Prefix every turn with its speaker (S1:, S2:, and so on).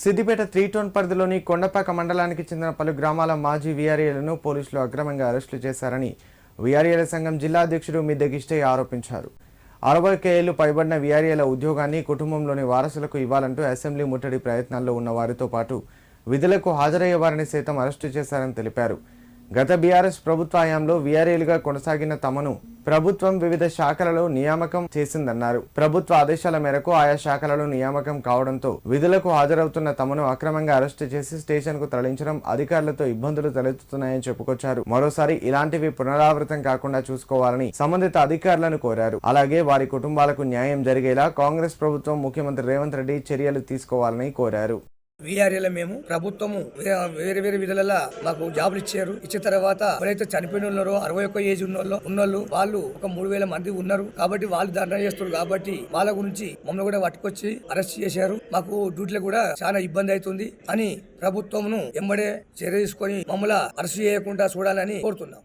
S1: Siddipet three town పరిధిలోని కొండపాక మండలానికి చెందిన పలు గ్రామాల మాజీ వీఆర్ఏలను పోలీసులు అక్రమంగా అరెస్టులు చేశారని వీఆర్ఏల సంఘం జిల్లా అధ్యక్షుడు మిద్దెగిష్టయ్య ఆరోపించారు. అరవై కేఏలు పైబడిన వీఆర్ఏల ఉద్యోగాన్ని కుటుంబంలోని వారసులకు ఇవ్వాలంటూ అసెంబ్లీ ముట్టడి ప్రయత్నాల్లో ఉన్న వారితో పాటు విధులకు హాజరయ్యే వారిని సైతం అరెస్టు చేశారని తెలిపారు. గత బీఆర్ఎస్ ప్రభుత్వ హయాంలో వీఆర్ఏలుగా కొనసాగిన తమను ప్రభుత్వం వివిధ శాఖలలో నియామకం చేసిందన్నారు. ప్రభుత్వ ఆదేశాల మేరకు ఆయా శాఖలలో నియామకం కావడంతో విధులకు హాజరవుతున్న తమను అక్రమంగా అరెస్టు చేసి స్టేషన్కు తరలించడం అధికారులతో ఇబ్బందులు తలెత్తుతున్నాయని చెప్పుకొచ్చారు. మరోసారి ఇలాంటివి పునరావృతం కాకుండా చూసుకోవాలని సంబంధిత అధికారులను కోరారు. అలాగే వారి కుటుంబాలకు న్యాయం జరిగేలా కాంగ్రెస్ ప్రభుత్వం ముఖ్యమంత్రి రేవంత్ రెడ్డి చర్యలు తీసుకోవాలని కోరారు.
S2: వీఆర్ఏల మేము ప్రభుత్వము వేరే వేరే విధులలో మాకు జాబులు ఇచ్చారు. ఇచ్చిన తర్వాత ఎవరైతే చనిపోయిన ఉన్నారో అరవై ఒక్క ఏజ్ ఉన్నోళ్ళు ఉన్నోళ్ళు వాళ్ళు ఒక మూడు వేల మంది ఉన్నారు. కాబట్టి వాళ్ళు ధర్నా చేస్తారు కాబట్టి వాళ్ళ గురించి మమ్మల్ని కూడా పట్టుకొచ్చి అరెస్ట్ చేశారు. మాకు డ్యూటీలో కూడా చాలా ఇబ్బంది అవుతుంది అని ప్రభుత్వమును ఎంబడే చర్య తీసుకొని మమ్మల్ని అరెస్ట్ చేయకుండా చూడాలని కోరుతున్నాం.